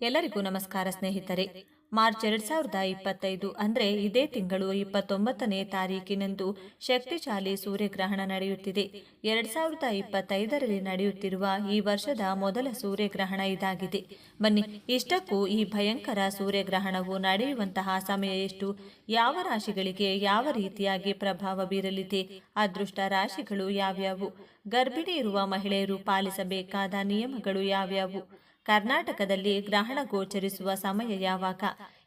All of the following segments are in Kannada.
ಎಲ್ಲರಿಗೂ ನಮಸ್ಕಾರ ಸ್ನೇಹಿತರೆ. ಮಾರ್ಚ್ ಎರಡ್ ಸಾವಿರದ ಇಪ್ಪತ್ತೈದು ಅಂದ್ರೆ ಇದೇ ತಿಂಗಳು ಇಪ್ಪತ್ತೊಂಬತ್ತನೇ ತಾರೀಕಿನಂದು ಶಕ್ತಿಶಾಲಿ ಸೂರ್ಯಗ್ರಹಣ ನಡೆಯುತ್ತಿದೆ. ಎರಡ್ ಸಾವಿರದ ಇಪ್ಪತ್ತೈದರಲ್ಲಿ ನಡೆಯುತ್ತಿರುವ ಈ ವರ್ಷದ ಮೊದಲ ಸೂರ್ಯಗ್ರಹಣ ಇದಾಗಿದೆ. ಬನ್ನಿ, ಇಷ್ಟಕ್ಕೂ ಈ ಭಯಂಕರ ಸೂರ್ಯಗ್ರಹಣವು ನಡೆಯುವಂತಹ ಸಮಯ ಎಷ್ಟು? ಯಾವ ರಾಶಿಗಳಿಗೆ ಯಾವ ರೀತಿಯಾಗಿ ಪ್ರಭಾವ ಬೀರಲಿದೆ? ಅದೃಷ್ಟ ರಾಶಿಗಳು ಯಾವ್ಯಾವು? ಗರ್ಭಿಣಿ ಇರುವ ಮಹಿಳೆಯರು ಪಾಲಿಸಬೇಕಾದ ನಿಯಮಗಳು ಯಾವ್ಯಾವು? ಕರ್ನಾಟಕದಲ್ಲಿ ಗ್ರಹಣ ಗೋಚರಿಸುವ ಸಮಯ ಯಾವಾಗ?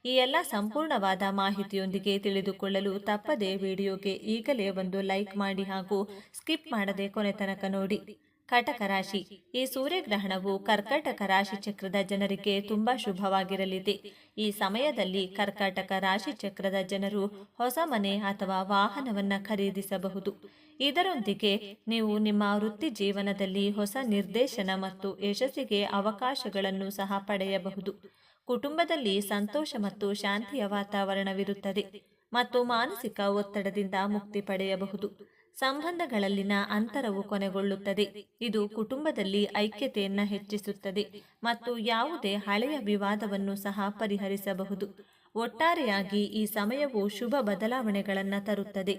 ಈ ಎಲ್ಲ ಸಂಪೂರ್ಣವಾದ ಮಾಹಿತಿಯೊಂದಿಗೆ ತಿಳಿದುಕೊಳ್ಳಲು ತಪ್ಪದೇ ವಿಡಿಯೋಗೆ ಈಗಲೇ ಒಂದು ಲೈಕ್ ಮಾಡಿ ಹಾಗೂ ಸ್ಕಿಪ್ ಮಾಡದೆ ಕೊನೆ ತನಕ ನೋಡಿ. ಕಟಕ ರಾಶಿ. ಈ ಸೂರ್ಯಗ್ರಹಣವು ಕರ್ಕಾಟಕ ರಾಶಿ ಚಕ್ರದ ಜನರಿಗೆ ತುಂಬಾ ಶುಭವಾಗಿರಲಿದೆ. ಈ ಸಮಯದಲ್ಲಿ ಕರ್ಕಾಟಕ ರಾಶಿ ಚಕ್ರದ ಜನರು ಹೊಸ ಮನೆ ಅಥವಾ ವಾಹನವನ್ನ ಖರೀದಿಸಬಹುದು. ಇದರೊಂದಿಗೆ ನೀವು ನಿಮ್ಮ ವೃತ್ತಿ ಜೀವನದಲ್ಲಿ ಹೊಸ ನಿರ್ದೇಶನ ಮತ್ತು ಯಶಸ್ಸಿಗೆ ಅವಕಾಶಗಳನ್ನು ಸಹ ಪಡೆಯಬಹುದು. ಕುಟುಂಬದಲ್ಲಿ ಸಂತೋಷ ಮತ್ತು ಶಾಂತಿಯ ವಾತಾವರಣವಿರುತ್ತದೆ ಮತ್ತು ಮಾನಸಿಕ ಒತ್ತಡದಿಂದ ಮುಕ್ತಿ ಪಡೆಯಬಹುದು. ಸಂಬಂಧಗಳಲ್ಲಿನ ಅಂತರವು ಕೊನೆಗೊಳ್ಳುತ್ತದೆ. ಇದು ಕುಟುಂಬದಲ್ಲಿ ಐಕ್ಯತೆಯನ್ನ ಹೆಚ್ಚಿಸುತ್ತದೆ ಮತ್ತು ಯಾವುದೇ ಹಳೆಯ ವಿವಾದವನ್ನು ಸಹ ಪರಿಹರಿಸಬಹುದು. ಒಟ್ಟಾರೆಯಾಗಿ ಈ ಸಮಯವು ಶುಭ ಬದಲಾವಣೆಗಳನ್ನು ತರುತ್ತದೆ.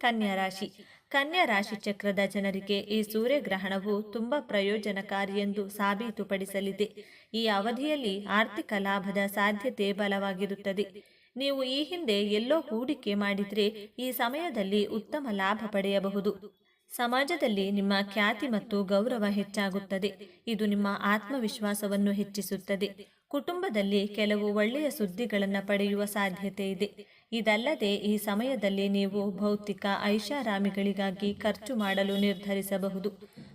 ಕನ್ಯಾ ರಾಶಿ. ಕನ್ಯಾ ರಾಶಿ ಚಕ್ರದ ಜನರಿಗೆ ಈ ಸೂರ್ಯಗ್ರಹಣವು ತುಂಬಾ ಪ್ರಯೋಜನಕಾರಿ ಎಂದು ಸಾಬೀತುಪಡಿಸಲಿದೆ. ಈ ಅವಧಿಯಲ್ಲಿ ಆರ್ಥಿಕ ಲಾಭದ ಸಾಧ್ಯತೆ ಬಲವಾಗಿರುತ್ತದೆ. ನೀವು ಈ ಹಿಂದೆ ಎಲ್ಲೋ ಹೂಡಿಕೆ ಮಾಡಿದರೆ ಈ ಸಮಯದಲ್ಲಿ ಉತ್ತಮ ಲಾಭ ಪಡೆಯಬಹುದು. ಸಮಾಜದಲ್ಲಿ ನಿಮ್ಮ ಖ್ಯಾತಿ ಮತ್ತು ಗೌರವ ಹೆಚ್ಚಾಗುತ್ತದೆ. ಇದು ನಿಮ್ಮ ಆತ್ಮವಿಶ್ವಾಸವನ್ನು ಹೆಚ್ಚಿಸುತ್ತದೆ. ಕುಟುಂಬದಲ್ಲಿ ಕೆಲವು ಒಳ್ಳೆಯ ಸುದ್ದಿಗಳನ್ನು ಪಡೆಯುವ ಸಾಧ್ಯತೆ ಇದೆ. ಇದಲ್ಲದೆ ಈ ಸಮಯದಲ್ಲಿ ನೀವು ಭೌತಿಕ ಐಷಾರಾಮಿಗಳಿಗಾಗಿ ಖರ್ಚು ಮಾಡಲು ನಿರ್ಧರಿಸಬಹುದು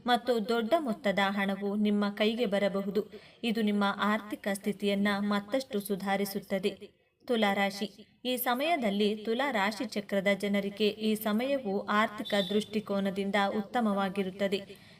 ಮತ್ತು ದೊಡ್ಡ ಮೊತ್ತದ ಹಣವು ನಿಮ್ಮ ಕೈಗೆ ಬರಬಹುದು. ಇದು ನಿಮ್ಮ ಆರ್ಥಿಕ ಸ್ಥಿತಿಯನ್ನು ಮತ್ತಷ್ಟು ಸುಧಾರಿಸುತ್ತದೆ. ತುಲಾರಾಶಿ. ಈ ಸಮಯದಲ್ಲಿ ತುಲಾ ರಾಶಿ ಚಕ್ರದ ಜನರಿಗೆ ಈ ಸಮಯವು ಆರ್ಥಿಕ ದೃಷ್ಟಿಕೋನದಿಂದ ಉತ್ತಮವಾಗಿರುತ್ತದೆ.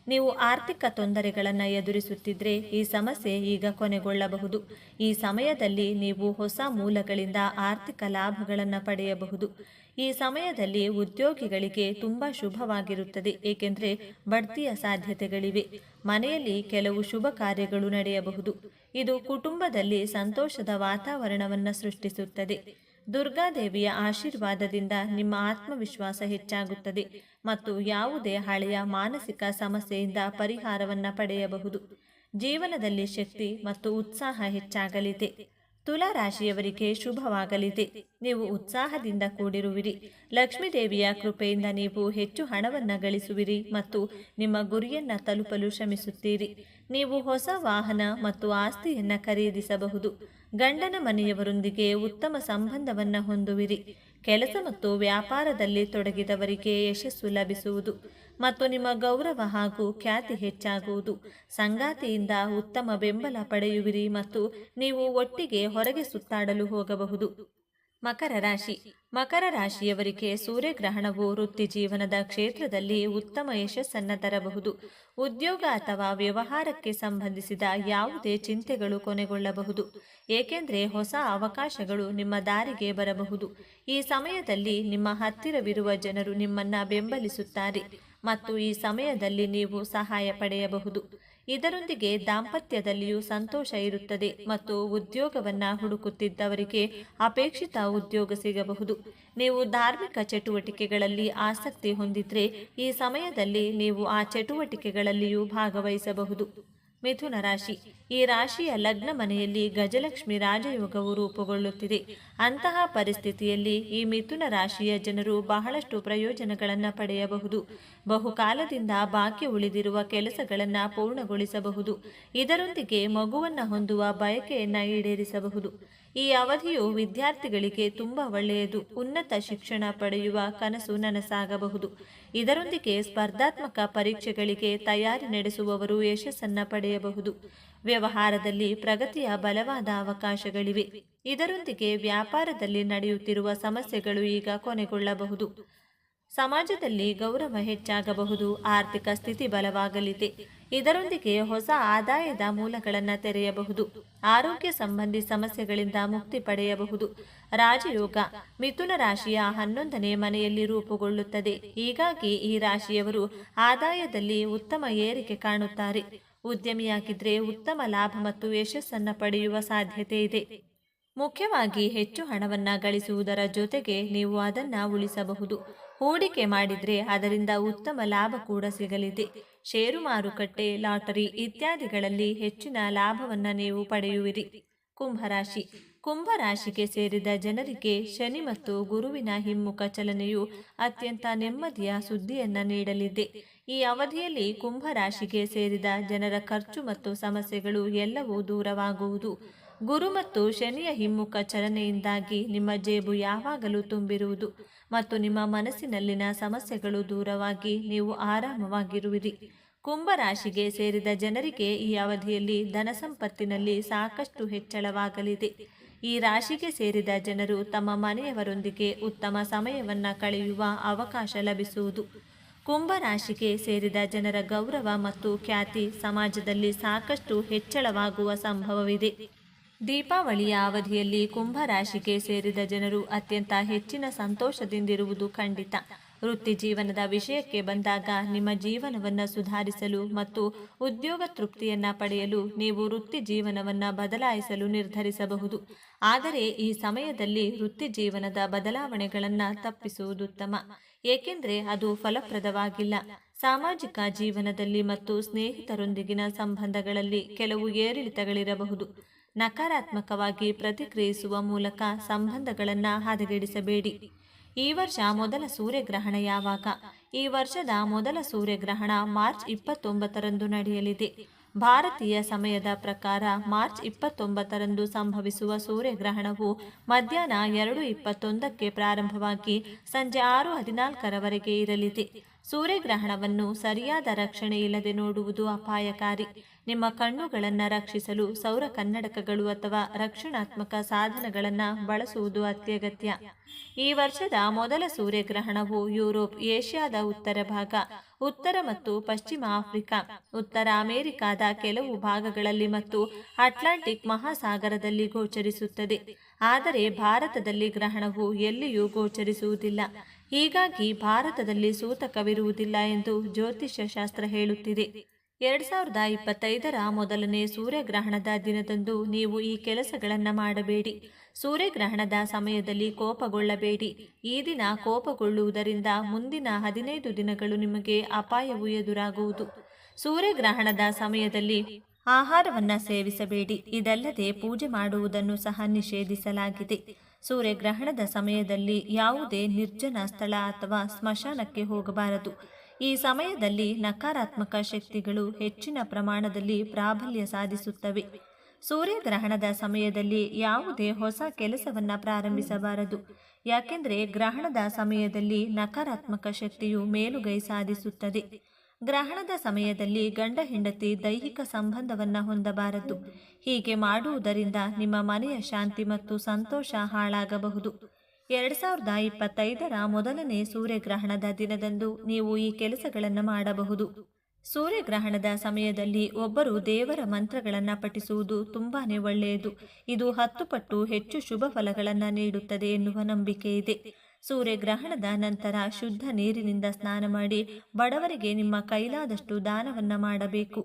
ನೀವು ಆರ್ಥಿಕ ತೊಂದರೆಗಳನ್ನು ಎದುರಿಸುತ್ತಿದ್ದರೆ ಈ ಸಮಸ್ಯೆ ಈಗ ಕೊನೆಗೊಳ್ಳಬಹುದು. ಈ ಸಮಯದಲ್ಲಿ ನೀವು ಹೊಸ ಮೂಲಗಳಿಂದ ಆರ್ಥಿಕ ಲಾಭಗಳನ್ನು ಪಡೆಯಬಹುದು. ಈ ಸಮಯದಲ್ಲಿ ಉದ್ಯೋಗಿಗಳಿಗೆ ತುಂಬ ಶುಭವಾಗಿರುತ್ತದೆ, ಏಕೆಂದರೆ ಬಡ್ತಿಯ ಸಾಧ್ಯತೆಗಳಿವೆ. ಮನೆಯಲ್ಲಿ ಕೆಲವು ಶುಭ ಕಾರ್ಯಗಳು ನಡೆಯಬಹುದು. ಇದು ಕುಟುಂಬದಲ್ಲಿ ಸಂತೋಷದ ವಾತಾವರಣವನ್ನು ಸೃಷ್ಟಿಸುತ್ತದೆ. ದುರ್ಗಾದೇವಿಯ ಆಶೀರ್ವಾದದಿಂದ ನಿಮ್ಮ ಆತ್ಮವಿಶ್ವಾಸ ಹೆಚ್ಚಾಗುತ್ತದೆ ಮತ್ತು ಯಾವುದೇ ಹಳೆಯ ಮಾನಸಿಕ ಸಮಸ್ಯೆಯಿಂದ ಪರಿಹಾರವನ್ನು ಪಡೆಯಬಹುದು. ಜೀವನದಲ್ಲಿ ಶಕ್ತಿ ಮತ್ತು ಉತ್ಸಾಹ ಹೆಚ್ಚಾಗಲಿದೆ. ತುಲಾ ರಾಶಿಯವರಿಗೆ ಶುಭವಾಗಲಿದೆ. ನೀವು ಉತ್ಸಾಹದಿಂದ ಕೂಡಿರುವಿರಿ. ಲಕ್ಷ್ಮೀದೇವಿಯ ಕೃಪೆಯಿಂದ ನೀವು ಹೆಚ್ಚು ಹಣವನ್ನು ಗಳಿಸುವಿರಿ ಮತ್ತು ನಿಮ್ಮ ಗುರಿಯನ್ನ ತಲುಪಲು ಶ್ರಮಿಸುತ್ತೀರಿ. ನೀವು ಹೊಸ ವಾಹನ ಮತ್ತು ಆಸ್ತಿಯನ್ನ ಖರೀದಿಸಬಹುದು. ಗಂಡನ ಮನೆಯವರೊಂದಿಗೆ ಉತ್ತಮ ಸಂಬಂಧವನ್ನ ಹೊಂದುವಿರಿ. ಕೆಲಸ ಮತ್ತು ವ್ಯಾಪಾರದಲ್ಲಿ ತೊಡಗಿದವರಿಗೆ ಯಶಸ್ಸು ಲಭಿಸುವುದು ಮತ್ತು ನಿಮ್ಮ ಗೌರವ ಹಾಗೂ ಖ್ಯಾತಿ ಹೆಚ್ಚಾಗುವುದು. ಸಂಗಾತಿಯಿಂದ ಉತ್ತಮ ಬೆಂಬಲ ಪಡೆಯುವಿರಿ ಮತ್ತು ನೀವು ಒಟ್ಟಿಗೆ ಹೊರಗೆ ಸುತ್ತಾಡಲು ಹೋಗಬಹುದು. ಮಕರ ರಾಶಿ. ಮಕರ ರಾಶಿಯವರಿಗೆ ಸೂರ್ಯಗ್ರಹಣವು ವೃತ್ತಿ ಜೀವನದ ಕ್ಷೇತ್ರದಲ್ಲಿ ಉತ್ತಮ ಯಶಸ್ಸನ್ನು ತರಬಹುದು. ಉದ್ಯೋಗ ಅಥವಾ ವ್ಯವಹಾರಕ್ಕೆ ಸಂಬಂಧಿಸಿದ ಯಾವುದೇ ಚಿಂತೆಗಳು ಕೊನೆಗೊಳ್ಳಬಹುದು. ಏಕೆಂದರೆ ಹೊಸ ಅವಕಾಶಗಳು ನಿಮ್ಮ ದಾರಿಗೆ ಬರಬಹುದು. ಈ ಸಮಯದಲ್ಲಿ ನಿಮ್ಮ ಹತ್ತಿರವಿರುವ ಜನರು ನಿಮ್ಮನ್ನ ಬೆಂಬಲಿಸುತ್ತಾರೆ. ಮತ್ತು ಈ ಸಮಯದಲ್ಲಿ ನೀವು ಸಹಾಯ ಪಡೆಯಬಹುದು. ಇದರೊಂದಿಗೆ ದಾಂಪತ್ಯದಲ್ಲಿಯೂ ಸಂತೋಷ ಇರುತ್ತದೆ ಮತ್ತು ಉದ್ಯೋಗವನ್ನ ಹುಡುಕುತ್ತಿದ್ದವರಿಗೆ ಅಪೇಕ್ಷಿತ ಉದ್ಯೋಗ ಸಿಗಬಹುದು. ನೀವು ಧಾರ್ಮಿಕ ಚಟುವಟಿಕೆಗಳಲ್ಲಿ ಆಸಕ್ತಿ ಹೊಂದಿದ್ರೆ ಈ ಸಮಯದಲ್ಲಿ ನೀವು ಆ ಚಟುವಟಿಕೆಗಳಲ್ಲಿಯೂ ಭಾಗವಹಿಸಬಹುದು. ಮಿಥುನ ರಾಶಿ. ಈ ರಾಶಿಯ ಲಗ್ನ ಮನೆಯಲ್ಲಿ ಗಜಲಕ್ಷ್ಮಿ ರಾಜಯೋಗವು ರೂಪುಗೊಳ್ಳುತ್ತಿದೆ. ಅಂತಹ ಪರಿಸ್ಥಿತಿಯಲ್ಲಿ ಈ ಮಿಥುನ ರಾಶಿಯ ಜನರು ಬಹಳಷ್ಟು ಪ್ರಯೋಜನಗಳನ್ನು ಪಡೆಯಬಹುದು. ಬಹುಕಾಲದಿಂದ ಬಾಕಿ ಉಳಿದಿರುವ ಕೆಲಸಗಳನ್ನು ಪೂರ್ಣಗೊಳಿಸಬಹುದು. ಇದರೊಂದಿಗೆ ಮಗುವನ್ನು ಹೊಂದುವ ಬಯಕೆಯನ್ನು ಈಡೇರಿಸಬಹುದು. ಈ ಅವಧಿಯು ವಿದ್ಯಾರ್ಥಿಗಳಿಗೆ ತುಂಬ ಒಳ್ಳೆಯದು. ಉನ್ನತ ಶಿಕ್ಷಣ ಪಡೆಯುವ ಕನಸು ನನಸಾಗಬಹುದು. ಇದರೊಂದಿಗೆ ಸ್ಪರ್ಧಾತ್ಮಕ ಪರೀಕ್ಷೆಗಳಿಗೆ ತಯಾರಿ ನಡೆಸುವವರು ಯಶಸ್ಸನ್ನು ಪಡೆಯಬಹುದು. ವ್ಯವಹಾರದಲ್ಲಿ ಪ್ರಗತಿಯ ಬಲವಾದ ಅವಕಾಶಗಳಿವೆ. ಇದರೊಂದಿಗೆ ವ್ಯಾಪಾರದಲ್ಲಿ ನಡೆಯುತ್ತಿರುವ ಸಮಸ್ಯೆಗಳು ಈಗ ಕೊನೆಗೊಳ್ಳಬಹುದು. ಸಮಾಜದಲ್ಲಿ ಗೌರವ ಹೆಚ್ಚಾಗಬಹುದು, ಆರ್ಥಿಕ ಸ್ಥಿತಿ ಬಲವಾಗಲಿದೆ. ಇದರೊಂದಿಗೆ ಹೊಸ ಆದಾಯದ ಮೂಲಗಳನ್ನು ತೆರೆಯಬಹುದು. ಆರೋಗ್ಯ ಸಂಬಂಧಿ ಸಮಸ್ಯೆಗಳಿಂದ ಮುಕ್ತಿ ಪಡೆಯಬಹುದು. ರಾಜಯೋಗ ಮಿಥುನ ರಾಶಿಯ ಹನ್ನೊಂದನೇ ಮನೆಯಲ್ಲಿ ರೂಪುಗೊಳ್ಳುತ್ತದೆ. ಹೀಗಾಗಿ ಈ ರಾಶಿಯವರು ಆದಾಯದಲ್ಲಿ ಉತ್ತಮ ಏರಿಕೆ ಕಾಣುತ್ತಾರೆ. ಉದ್ಯಮಿಯಾಗಿದ್ದರೆ ಉತ್ತಮ ಲಾಭ ಮತ್ತು ಯಶಸ್ಸನ್ನು ಪಡೆಯುವ ಸಾಧ್ಯತೆ ಇದೆ. ಮುಖ್ಯವಾಗಿ ಹೆಚ್ಚು ಹಣವನ್ನು ಗಳಿಸುವುದರ ಜೊತೆಗೆ ನೀವು ಅದನ್ನು ಉಳಿಸಬಹುದು. ಹೂಡಿಕೆ ಮಾಡಿದರೆ ಅದರಿಂದ ಉತ್ತಮ ಲಾಭ ಕೂಡ ಸಿಗಲಿದೆ. ಷೇರು ಮಾರುಕಟ್ಟೆ, ಲಾಟರಿ ಇತ್ಯಾದಿಗಳಲ್ಲಿ ಹೆಚ್ಚಿನ ಲಾಭವನ್ನು ನೀವು ಪಡೆಯುವಿರಿ. ಕುಂಭರಾಶಿ ಕುಂಭರಾಶಿಗೆ ಸೇರಿದ ಜನರಿಗೆ ಶನಿ ಮತ್ತು ಗುರುವಿನ ಹಿಮ್ಮುಖ ಚಲನೆಯು ಅತ್ಯಂತ ನೆಮ್ಮದಿಯ ಸುದ್ದಿಯನ್ನು ನೀಡಲಿದೆ. ಈ ಅವಧಿಯಲ್ಲಿ ಕುಂಭರಾಶಿಗೆ ಸೇರಿದ ಜನರ ಖರ್ಚು ಮತ್ತು ಸಮಸ್ಯೆಗಳು ಎಲ್ಲವೂ ದೂರವಾಗುವುದು. ಗುರು ಮತ್ತು ಶನಿಯ ಹಿಮ್ಮುಖ ಚಲನೆಯಿಂದಾಗಿ ನಿಮ್ಮ ಜೇಬು ಯಾವಾಗಲೂ ತುಂಬಿರುವುದು ಮತ್ತು ನಿಮ್ಮ ಮನಸ್ಸಿನಲ್ಲಿನ ಸಮಸ್ಯೆಗಳು ದೂರವಾಗಿ ನೀವು ಆರಾಮವಾಗಿರುವಿರಿ. ಕುಂಭರಾಶಿಗೆ ಸೇರಿದ ಜನರಿಗೆ ಈ ಅವಧಿಯಲ್ಲಿ ಧನ ಸಂಪತ್ತಿನಲ್ಲಿ ಸಾಕಷ್ಟು ಹೆಚ್ಚಳವಾಗಲಿದೆ. ಈ ರಾಶಿಗೆ ಸೇರಿದ ಜನರು ತಮ್ಮ ಮನೆಯವರೊಂದಿಗೆ ಉತ್ತಮ ಸಮಯವನ್ನು ಕಳೆಯುವ ಅವಕಾಶ ಲಭಿಸುವುದು. ಕುಂಭರಾಶಿಗೆ ಸೇರಿದ ಜನರ ಗೌರವ ಮತ್ತು ಖ್ಯಾತಿ ಸಮಾಜದಲ್ಲಿ ಸಾಕಷ್ಟು ಹೆಚ್ಚಳವಾಗುವ ಸಂಭವವಿದೆ. ದೀಪಾವಳಿಯ ಅವಧಿಯಲ್ಲಿ ಕುಂಭ ರಾಶಿಗೆ ಸೇರಿದ ಜನರು ಅತ್ಯಂತ ಹೆಚ್ಚಿನ ಸಂತೋಷದಿಂದಿರುವುದು ಖಂಡಿತ. ವೃತ್ತಿ ಜೀವನದ ವಿಷಯಕ್ಕೆ ಬಂದಾಗ ನಿಮ್ಮ ಜೀವನವನ್ನು ಸುಧಾರಿಸಲು ಮತ್ತು ಉದ್ಯೋಗ ತೃಪ್ತಿಯನ್ನ ಪಡೆಯಲು ನೀವು ವೃತ್ತಿ ಜೀವನವನ್ನು ಬದಲಾಯಿಸಲು ನಿರ್ಧರಿಸಬಹುದು. ಆದರೆ ಈ ಸಮಯದಲ್ಲಿ ವೃತ್ತಿ ಜೀವನದ ಬದಲಾವಣೆಗಳನ್ನು ತಪ್ಪಿಸುವುದು ಉತ್ತಮ ಏಕೆಂದರೆ ಅದು ಫಲಪ್ರದವಾಗಿಲ್ಲ. ಸಾಮಾಜಿಕ ಜೀವನದಲ್ಲಿ ಮತ್ತು ಸ್ನೇಹಿತರೊಂದಿಗಿನ ಸಂಬಂಧಗಳಲ್ಲಿ ಕೆಲವು ಏರಿಳಿತಗಳಿರಬಹುದು. ನಕಾರಾತ್ಮಕವಾಗಿ ಪ್ರತಿಕ್ರಿಯಿಸುವ ಮೂಲಕ ಸಂಬಂಧಗಳನ್ನು ಹದಗೆಡಿಸಬೇಡಿ. ಈ ವರ್ಷ ಮೊದಲ ಸೂರ್ಯಗ್ರಹಣ ಯಾವಾಗ? ಈ ವರ್ಷದ ಮೊದಲ ಸೂರ್ಯಗ್ರಹಣ ಮಾರ್ಚ್ ಇಪ್ಪತ್ತೊಂಬತ್ತರಂದು ನಡೆಯಲಿದೆ. ಭಾರತೀಯ ಸಮಯದ ಪ್ರಕಾರ ಮಾರ್ಚ್ ಇಪ್ಪತ್ತೊಂಬತ್ತರಂದು ಸಂಭವಿಸುವ ಸೂರ್ಯಗ್ರಹಣವು ಮಧ್ಯಾಹ್ನ ಎರಡು ಇಪ್ಪತ್ತೊಂದಕ್ಕೆ ಪ್ರಾರಂಭವಾಗಿ ಸಂಜೆ ಆರು ಹದಿನಾಲ್ಕರವರೆಗೆ ಇರಲಿದೆ. ಸೂರ್ಯಗ್ರಹಣವನ್ನು ಸರಿಯಾದ ರಕ್ಷಣೆ ಇಲ್ಲದೆ ನೋಡುವುದು ಅಪಾಯಕಾರಿ. ನಿಮ್ಮ ಕಣ್ಣುಗಳನ್ನು ರಕ್ಷಿಸಲು ಸೌರ ಕನ್ನಡಕಗಳು ಅಥವಾ ರಕ್ಷಣಾತ್ಮಕ ಸಾಧನಗಳನ್ನು ಬಳಸುವುದು ಅತ್ಯಗತ್ಯ. ಈ ವರ್ಷದ ಮೊದಲ ಸೂರ್ಯಗ್ರಹಣವು ಯುರೋಪ್, ಏಷ್ಯಾದ ಉತ್ತರ ಭಾಗ, ಉತ್ತರ ಮತ್ತು ಪಶ್ಚಿಮ ಆಫ್ರಿಕಾ, ಉತ್ತರ ಅಮೆರಿಕಾದ ಕೆಲವು ಭಾಗಗಳಲ್ಲಿ ಮತ್ತು ಅಟ್ಲಾಂಟಿಕ್ ಮಹಾಸಾಗರದಲ್ಲಿ ಗೋಚರಿಸುತ್ತದೆ. ಆದರೆ ಭಾರತದಲ್ಲಿ ಗ್ರಹಣವು ಎಲ್ಲಿಯೂ ಗೋಚರಿಸುವುದಿಲ್ಲ. ಹೀಗಾಗಿ ಭಾರತದಲ್ಲಿ ಸೂತಕವಿರುವುದಿಲ್ಲ ಎಂದು ಜ್ಯೋತಿಷ್ಯ ಶಾಸ್ತ್ರ ಹೇಳುತ್ತಿದೆ. ಎರಡ್ ಸಾವಿರದ ಇಪ್ಪತ್ತೈದರ ಮೊದಲನೇ ಸೂರ್ಯಗ್ರಹಣದ ದಿನದಂದು ನೀವು ಈ ಕೆಲಸಗಳನ್ನು ಮಾಡಬೇಡಿ. ಸೂರ್ಯಗ್ರಹಣದ ಸಮಯದಲ್ಲಿ ಕೋಪಗೊಳ್ಳಬೇಡಿ. ಈ ದಿನ ಕೋಪಗೊಳ್ಳುವುದರಿಂದ ಮುಂದಿನ ಹದಿನೈದು ದಿನಗಳು ನಿಮಗೆ ಅಪಾಯವು ಎದುರಾಗುವುದು. ಸೂರ್ಯಗ್ರಹಣದ ಸಮಯದಲ್ಲಿ ಆಹಾರವನ್ನು ಸೇವಿಸಬೇಡಿ. ಇದಲ್ಲದೆ ಪೂಜೆ ಮಾಡುವುದನ್ನು ಸಹ ನಿಷೇಧಿಸಲಾಗಿದೆ. ಸೂರ್ಯಗ್ರಹಣದ ಸಮಯದಲ್ಲಿ ಯಾವುದೇ ನಿರ್ಜನ ಸ್ಥಳ ಅಥವಾ ಸ್ಮಶಾನಕ್ಕೆ ಹೋಗಬಾರದು. ಈ ಸಮಯದಲ್ಲಿ ನಕಾರಾತ್ಮಕ ಶಕ್ತಿಗಳು ಹೆಚ್ಚಿನ ಪ್ರಮಾಣದಲ್ಲಿ ಪ್ರಾಬಲ್ಯ ಸಾಧಿಸುತ್ತವೆ. ಸೂರ್ಯಗ್ರಹಣದ ಸಮಯದಲ್ಲಿ ಯಾವುದೇ ಹೊಸ ಕೆಲಸವನ್ನು ಪ್ರಾರಂಭಿಸಬಾರದು. ಯಾಕೆಂದರೆ ಗ್ರಹಣದ ಸಮಯದಲ್ಲಿ ನಕಾರಾತ್ಮಕ ಶಕ್ತಿಯು ಮೇಲುಗೈ ಸಾಧಿಸುತ್ತದೆ. ಗ್ರಹಣದ ಸಮಯದಲ್ಲಿ ಗಂಡ ಹೆಂಡತಿ ದೈಹಿಕ ಸಂಬಂಧವನ್ನು ಹೊಂದಬಾರದು. ಹೀಗೆ ಮಾಡುವುದರಿಂದ ನಿಮ್ಮ ಮನೆಯ ಶಾಂತಿ ಮತ್ತು ಸಂತೋಷ ಹಾಳಾಗಬಹುದು. ಎರಡ್ ಸಾವಿರದ ಇಪ್ಪತ್ತೈದರ ಮೊದಲನೇ ಸೂರ್ಯಗ್ರಹಣದ ದಿನದಂದು ನೀವು ಈ ಕೆಲಸಗಳನ್ನು ಮಾಡಬಹುದು. ಸೂರ್ಯಗ್ರಹಣದ ಸಮಯದಲ್ಲಿ ಒಬ್ಬರು ದೇವರ ಮಂತ್ರಗಳನ್ನು ಪಠಿಸುವುದು ತುಂಬಾನೇ ಒಳ್ಳೆಯದು. ಇದು ಹತ್ತು ಪಟ್ಟು ಹೆಚ್ಚು ಶುಭ ಫಲಗಳನ್ನು ನೀಡುತ್ತದೆ ಎನ್ನುವ ನಂಬಿಕೆ ಇದೆ. ಸೂರ್ಯಗ್ರಹಣದ ನಂತರ ಶುದ್ಧ ನೀರಿನಿಂದ ಸ್ನಾನ ಮಾಡಿ ಬಡವರಿಗೆ ನಿಮ್ಮ ಕೈಲಾದಷ್ಟು ದಾನವನ್ನು ಮಾಡಬೇಕು.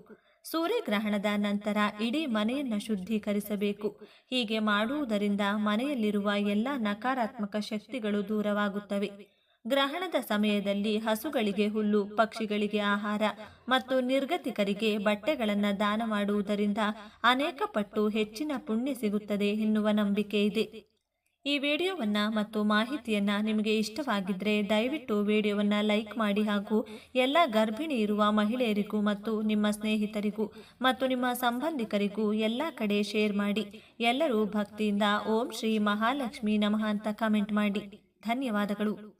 ಸೂರ್ಯಗ್ರಹಣದ ನಂತರ ಇಡೀ ಮನೆಯನ್ನು ಶುದ್ಧೀಕರಿಸಬೇಕು. ಹೀಗೆ ಮಾಡುವುದರಿಂದ ಮನೆಯಲ್ಲಿರುವ ಎಲ್ಲ ನಕಾರಾತ್ಮಕ ಶಕ್ತಿಗಳು ದೂರವಾಗುತ್ತವೆ. ಗ್ರಹಣದ ಸಮಯದಲ್ಲಿ ಹಸುಗಳಿಗೆ ಹುಲ್ಲು, ಪಕ್ಷಿಗಳಿಗೆ ಆಹಾರ ಮತ್ತು ನಿರ್ಗತಿಕರಿಗೆ ಬಟ್ಟೆಗಳನ್ನು ದಾನ ಮಾಡುವುದರಿಂದ ಅನೇಕ ಪಟ್ಟು ಹೆಚ್ಚಿನ ಪುಣ್ಯ ಸಿಗುತ್ತದೆ ಎನ್ನುವ ನಂಬಿಕೆ ಇದೆ. ಈ ವಿಡಿಯೋವನ್ನು ಮತ್ತು ಮಾಹಿತಿಯನ್ನು ನಿಮಗೆ ಇಷ್ಟವಾಗಿದ್ದರೆ ದಯವಿಟ್ಟು ವಿಡಿಯೋವನ್ನು ಲೈಕ್ ಮಾಡಿ ಹಾಗೂ ಎಲ್ಲ ಗರ್ಭಿಣಿ ಇರುವ ಮಹಿಳೆಯರಿಗೂ ಮತ್ತು ನಿಮ್ಮ ಸ್ನೇಹಿತರಿಗೂ ಮತ್ತು ನಿಮ್ಮ ಸಂಬಂಧಿಕರಿಗೂ ಎಲ್ಲ ಕಡೆ ಶೇರ್ ಮಾಡಿ. ಎಲ್ಲರೂ ಭಕ್ತಿಯಿಂದ ಓಂ ಶ್ರೀ ಮಹಾಲಕ್ಷ್ಮಿ ನಮಃ ಅಂತ ಕಮೆಂಟ್ ಮಾಡಿ. ಧನ್ಯವಾದಗಳು.